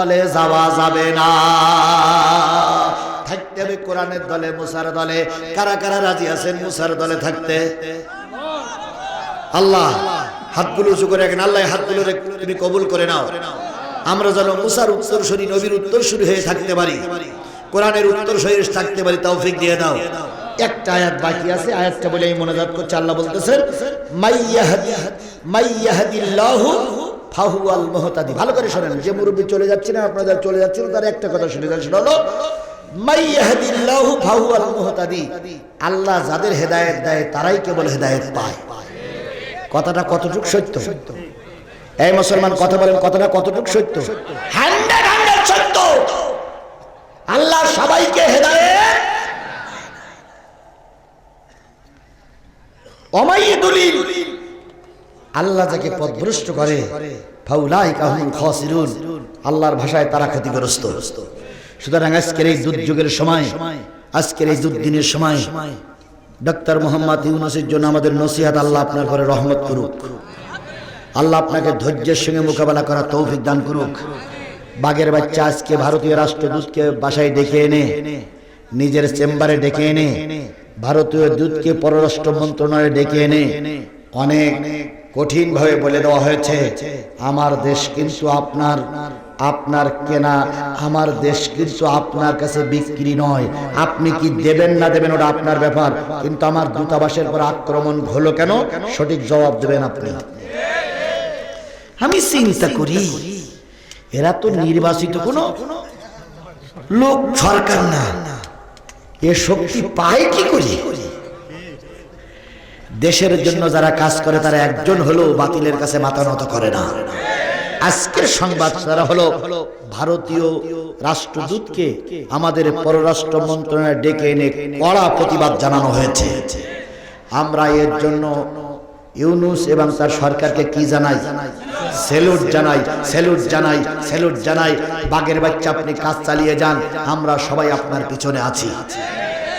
দলে যাওয়া যাবে না। থাকতে হবে কোরআনের দলে, মুসার দলে। কারা কারা রাজি আছেন মুসার দলে থাকতে? আল্লাহ, হাতগুলো উঁচু করে রাখেন। আল্লাহ হাতগুলো তুমি কবুল করে নাও। আমরা যেন মুসার উত্তরসূরি, নবীর উত্তরসূরি হয়ে থাকতে পারি। কোরআনের উত্তরসূরি থাকতে পারি, তৌফিক দিয়ে দাও। একটা আয়াত বাকি আছে, আয়াতটা বলে আমি মনোজাত করছি। আল্লাহ বলতেছেন মাইয়াহাদি মাইয়াহাদিল্লাহু ফাহুয়াল মুহতাদি। ভালো করে শোনেন, যে মুরব্বী চলে যাচ্ছে না আপনাদের চলে যাচ্ছিল তার একটা কথা শুনে যান হলো আল্লাহ যাদের দেয়, তারাই কেবল পায়। কথাটা কতটুকু সত্য? এই মুসলমান, কথা বলেন, কথাটা কতটুকু সত্য? সত্য। আল্লাহ সবাইকে হেদায়েত। আল্লাহ যাকে পথভ্রষ্ট করে ফাউলাই আল্লাহর ভাষায় তারা ক্ষতিগ্রস্ত। সুতরাং আজকের এই দুর্যোগের সময়, আজকের এই দুর্দিনের সময়, ডাক্তার মোহাম্মদ ইউনুসের জন্য আমাদের নসিহাত আল্লাহ আপনার ঘরে রহমত করুক। আল্লাহ আপনাকে ধৈর্যের সঙ্গে মোকাবেলা করা তৌফিক দান করুক। বাগের বাচ্চা আজকে ভারতীয় রাষ্ট্রদূতকে বাসায় ডেকে এনে, নিজের চেম্বারে ডেকে এনে, ভারতীয় দূতকে পররাষ্ট্র মন্ত্রণালয়ে ডেকে এনে, অনেক কঠিন ভাবে বলে দেওয়া হয়েছে, আমার দেশ কিন্তু আপনার আপনার কেনা, আমার দেশ কিন্তু আপনার কাছে বিক্রি নয়। আপনি কি দেবেন না দেবেন ওটা আপনার ব্যাপার। কিন্তু আমার দূতাবাসের পর আক্রমণ হলো কেন? সঠিক জবাব দেবেন আপনি। আমি চিন্তা করি, এরা তো নির্বাচিত কোনো লোক, সরকার না। এ শক্তি পায় কি করে? দেশের জন্য যারা কাজ করে, তারা একজন হলেও বাতিলের কাছে মাথা নত করে না। আজকের সংবাদ তারা হলো ভারতীয় রাষ্ট্রদূতকে আমাদের পররাষ্ট্র মন্ত্রণালয়ে ডেকে এনে কড়া প্রতিবাদ জানানো হয়েছে। আমরা এর জন্য ইউনুস এবং তার সরকারকে কি জানাই? সেলুট জানাই সেলুট জানাই সেলুট জানাই। বাগের বাচ্চা, আপনি কাজ চালিয়ে যান, আমরা সবাই আপনার পিছনে আছি।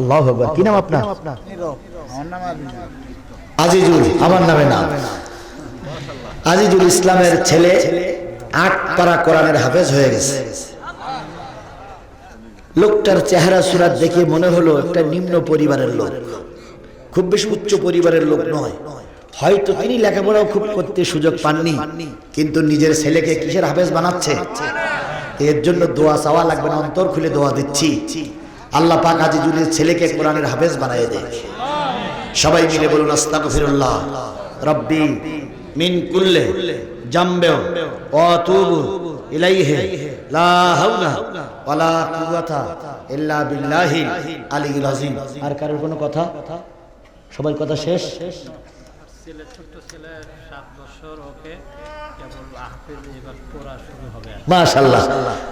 আল্লাহু কি নাম আপনার? আজিজুল, আমার নামে নাম। আজিজুল ইসলামের ছেলে আট পারা কোরআনের হাফেজ হয়ে গেছে। লোকটার চেহারা সুরাত দেখে মনে হলো একটা নিম্ন পরিবারের লোক। খুব বেশি উচ্চ পরিবারের লোক নয়। হয়তো তিনি লেখাপড়াও খুব করতে সুযোগ পাননি, কিন্তু নিজের ছেলেকে কিসের হাফেজ বানাচ্ছে? এর জন্য দোয়া চাওয়া লাগবে না, অন্তর খুলে দোয়া দিচ্ছি। আল্লাহ পাক আজিজুলের ছেলেকে কোরআনের হাফেজ বানিয়ে দেয় সবাই মিলে বলুন, আস্তাগফিরুল্লাহ। রব্বি মিন কুল্লে জামবেও ওয়াতুবু ইলাইহি লা হাওলা ওয়ালা কুওয়াতা ইল্লা বিল্লাহি আলিয়্যিল আযীম। আর কারোর কোনো কথা? সবার কথা শেষ? ছেলে ছোট্ট ছেলে সাত বছর ওকে কেবল হাফেজ এবার পড়া শুরু হবে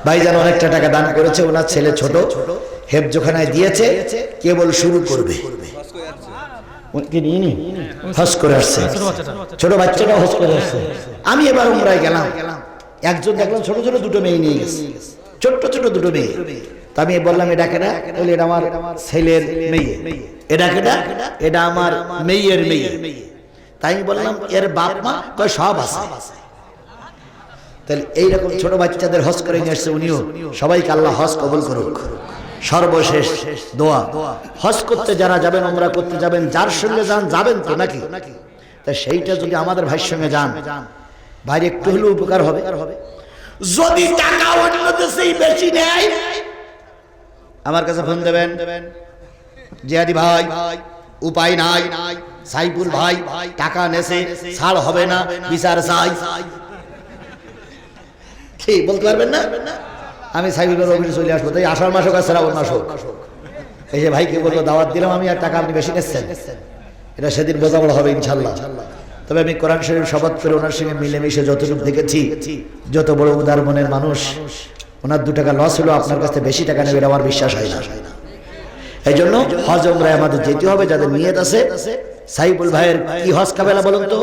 ভাইজান অনেকটা টাকা দান করেছে ওনার ছেলে ছোট। হেফজোখানায় দিয়েছে কেবল শুরু করবে। করে আসছে। ছোট বাচ্চাটা। হজ করে আসছে। আমি এবার উমরায় গেলাম। একজন দেখলাম ছোট ছোট দুটো মেয়ে নিয়ে গেছে। ছোট্ট ছোট দুটো মেয়ে। তা আমি বললাম এটা কেনা বলে এটা আমার ছেলের মেয়ে। এটা কেনা এটা আমার মেয়ের মেয়ে। তাই আমি বললাম এর বাপ মা? কয় সব আছে। তাহলে এইরকম ছোট বাচ্চাদের হজ করে নিয়ে আসছে উনিও। সবাইকে আল্লাহ হজ কবল করুক। সর্বশেষ দোয়া। হজ করতে যারা যাবেন ওমরা করতে যাবেন যার সঙ্গে যান যাবেন তো নাকি? তা সেইটা যদি আমাদের ভাইয়ের সঙ্গে যান ভাইয়ের একটু হলেও উপকার হবে। যদি টাকা অন্য দেশেই বেশি নেয় আমার কাছে ফোন দেবেন। জিয়াদি ভাই উপায় নাই। সাইফুল ভাই, টাকা নেছে, ছাড় হবে না, বিচার চাই। কি, বলতে পারবেন না? আমি সাইফুলের অফিসে চলে আসব, তাই আষাঢ় মাস হোক আর শ্রাবণ মাস হোক এই যে ভাইকে বলব দাওয়াত দিলাম, আমি আর টাকা আপনি বেশি নিচ্ছেন। এটা সেদিন বোঝা বড় হবে, ইনশাল্লাহ। তবে আমি কোরআন শরীফ শপথ করে ওনার সঙ্গে মিলেমিশে যতটুকু দেখেছি, যত বড় উদার মনের মানুষ, ওনার দু টাকা লস হলো আপনার কাছে বেশি টাকা নেবে আমার বিশ্বাস হয় না। এই জন্য হজ ওমরায় আমাদের যেতে হবে, যাদের নিয়ত আছে সাইফুল ভাইয়ের কি হজ কাবেলা বলুন তো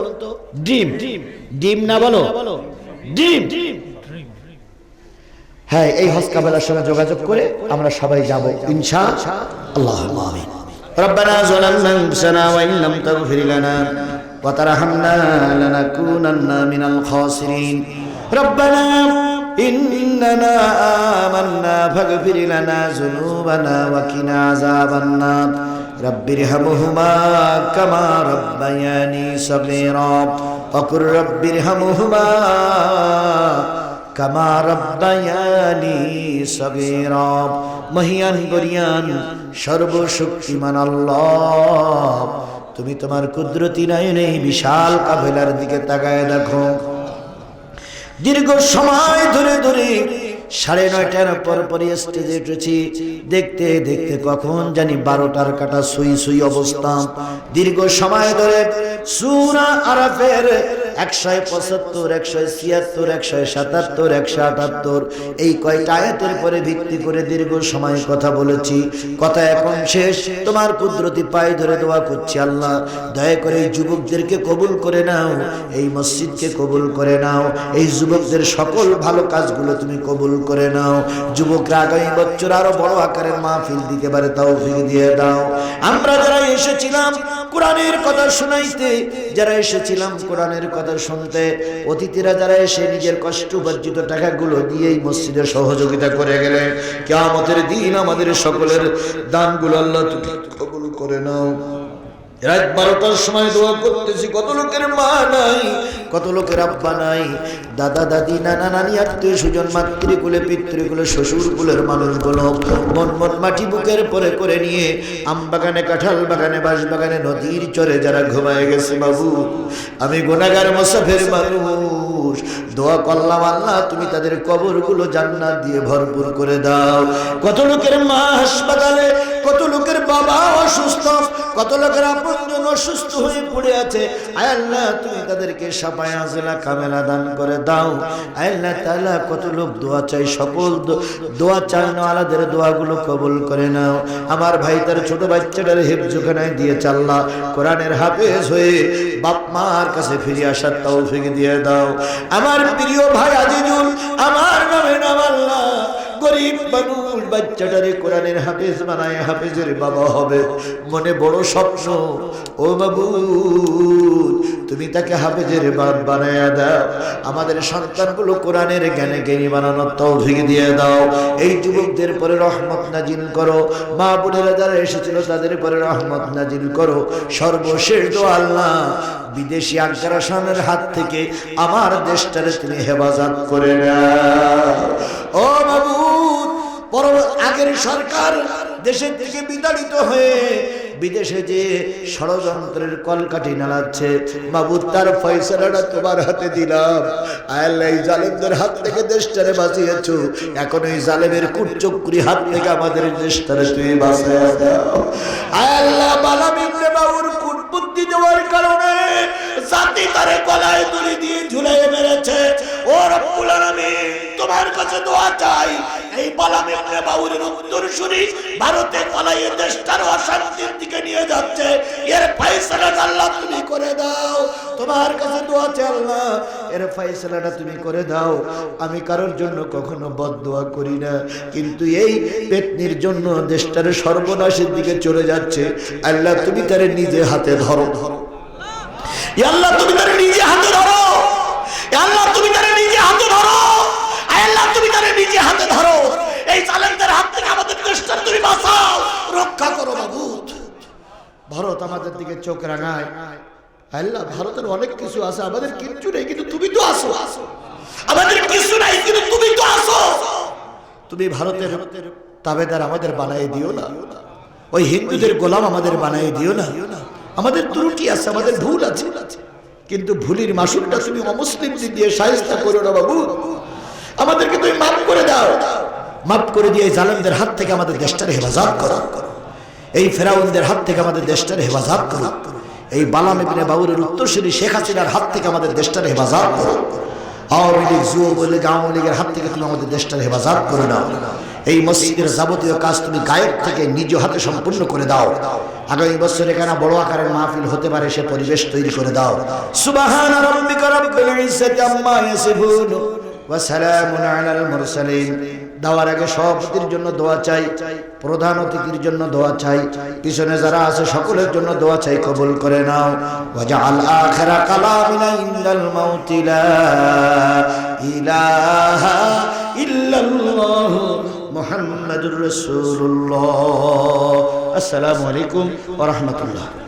ডিম ডিম না বলো ডিম হ্যাঁ এই হজ কাবেলার সঙ্গে যোগাযোগ করে আমরা সবাই যাব ইনশা আল্লাহ আমিন ربنا ظلمنا انفسنا وان لم تغفر لنا وترحمنا لنكونن من الخاسرين ربنا إننا آمنا فاغفر لنا ذنوبنا وقنا عذاب النار رب ارحمهما كما ربياني صغيرا وقل رب ارحمهما কামা রব্বায়ানি সগীরা মহিয়ান গরিয়ান সর্বশক্তিমান আল্লাহ তুমি তোমার কুদরতি নয়নে বিশাল কাফেলার দিকে তাকায় দেখো দীর্ঘ সময় ধরে ধরে সাড়ে নয়টার পর পরে স্টেজে উঠেছি। দেখতে দেখতে কখন জানি বারোটার কাটা সুই সুই অবস্থা। দীর্ঘ সময় ধরে সুরা আরাফের একশো পঁচাত্তর একশো ছিয়াত্তর একশো সাতাত্তর, একশো আটাত্তর। এই কয়টা আয়াতের পরে ভিত্তি করে দীর্ঘ সময় কথা বলেছি। কথা এখন শেষ। তোমার কুদরতি পায়ে ধরে দোয়া করছি আল্লাহ। দয়া করে এই যুবকদেরকে কবুল করে নাও। এই মসজিদকে কবুল করে নাও। এই যুবকদের সকল ভালো কাজগুলো তুমি কবুল করে নাও। যুবকরা আগামী বছর আরও বড় আকারের মাহফিল দিতে পারে তাও ফিরে দিয়ে দাও। আমরা যারা এসেছিলাম কোরআনের কথা শোনাইতে, যারা এসেছিলাম কোরআনের কথা শুনতে অতিথিরা যারা এসে নিজের কষ্ট উপার্জিত টাকাগুলো দিয়ে এই মসজিদে সহযোগিতা করে গেলেন কেমতের দিন আমাদের সকলের দানগুলো আল্লাহ কবুল করে নাও। রাত বারোটার সময় দোয়া করতেছি, কত লোকের মা নাই, কত লোকের আব্বা নাই। দাদা, দাদি, নানা, নানি, আত্মীয় সুজন মাতৃকুলে, পিতৃকুলে শ্বশুর কুলের মানুষগুলো মন মন মাটি বুকের পরে করে নিয়ে আম বাগানে, কাঁঠাল বাগানে, বাঁশ বাগানে, নদীর চরে যারা ঘুমায় গেছে বাবু, আমি গোনাগার মোসাফের মানুষ। দোয়া করলাম, আল্লাহ, তুমি তাদের কবরগুলো জান্নাত দিয়ে ভরপুর করে দাও। কত লোকের মা হাসপাতালে বাবা অসুস্থ। কত লোকের আপনজন অসুস্থ হয়ে পড়ে আছে। আয় আল্লাহ, তুমি তাদেরকে সাপায় আজলা, কামেলা দান করে দাও। আয় আল্লাহ তাআলা, কত লোক দোয়া চাই সকল দোয়া চাই আলাদের দোয়াগুলো কবুল করে নাও। আমার ভাই তার ছোট বাচ্চাটার হেফজোখানায় দিয়ে চাল্লা কোরআনের হাফেজ হয়ে বাপ মার কাছে ফিরে আসার তৌফিক দিয়ে দাও। আমার প্রিয় ভাই আজিজুল, আমার নামে নাম আল্লাহ। গরিব মানুষ বাচ্চাটারে কোরআনের হাফেজ বানায়, হাফেজের বাবা হবে। মনে বড় স্বপ্ন। ও বাবু তুমি তাকে হাফেজের বাপ বানায় দাও। আমাদের সন্তানগুলো কোরআনের জ্ঞানে জ্ঞানী বানানোর তৌফিক দিয়ে দাও। এই যুবকদের পরে রহমত নাজিল করো। মা বোনেরা যারা এসেছিল, তাদের পরে রহমত নাজিল করো। সর্বশেষ দো আল্লাহ, বিদেশি আগ্রাসনের হাত থেকে আমার দেশটারে তুমি হেফাজত করে নাও। আগের সরকার দেশের থেকে বিতাড়িত হয়ে বিদেশে যে ষড়যন্ত্রের কলকাঠি নাড়াচ্ছে বাবু তার ফয়সালাটা তোমার হাতে দিলাম। এই জালেমদের হাত থেকে দেশটারে বাঁচিয়েছ। এখন এই জালেমের কুটচক্রি হাত থেকে আমাদের দেশটারে তুমি বাঁচিয়ে বাবুর কুট বুদ্ধি দেওয়ার কারণে জাতি তারে গলায় দড়ি দিয়ে ঝুলাই দেশটার দিকে আমি কারোর জন্য কখনো বদদোয়া করি না। কিন্তু এই পেতনির জন্য দেশটার সর্বনাশের দিকে চলে যাচ্ছে। আল্লাহ, তুমি তার নিজে হাতে ধরো। ধরো আল্লাহ, তুমি তারে নিজে হাতে ধরো। আল্লাহ তুমি হাতে ধরো। এই জালেমদের হাত থেকে আমাদের দেশটা তুমি বাঁচাও। রক্ষা করো বাবু। ভারত আমাদের দিকে চোখ রাঙায়। আল্লাহ, ভারতের অনেক কিছু আছে, আমাদের কিচ্ছু নেই, কিন্তু তুমি তো আসো। আসো আমাদের কিছু নাই, কিন্তু তুমি তো আসো। তুমি ভারতের তাবেদার আমাদের বানাই দিও না। ওই হিন্দুদের গোলাম আমাদের বানাই দিও না। আমাদের ত্রুটি আছে, আমাদের ভুল আছে। কিন্তু ভুলির মাসুলটা তুমি অমুসলিমদের দিয়ে সাহিস্তা করো না বাবু। আমাদেরকে তুমি মাফ করে দাও। মাফ করে দিয়ে জালেমদের হাত থেকে আমাদের দেশটার হেফাজত করো। এই ফেরাউনদের হাত থেকে আমাদের দেশটার হেফাজত করো। এই বালাম ইবনে বাবুরের উত্তরসূরি শেখ হাসিনার হাত থেকে আমাদের দেশটার হেফাজত করো। আওয়ামী লীগ, যুবলীগ লীগ আওয়ামী লীগের হাত থেকে তুমি আমাদের দেশটার হেফাজত করে দাও। এই মসজিদের যাবতীয় কাজ তুমি গায়ক থেকে নিজ হাতে সম্পূর্ণ করে দাও। আগামী বছর এখানে বড় আকারের মাহফিল হতে পারে সে পরিবেশ তৈরি করে দাও। রাব্বিকা রাব্বিল ওয়া সালামুন আলাল আগে সভাপতির জন্য দোয়া চাই, প্রধান অতিথির জন্য দোয়া চাই, পিছনে যারা আছে সকলের জন্য দোয়া চাই কবুল করে নাও। ওয়াজআল আখিরা ইলাহা আসসালামু আলাইকুম ওয়া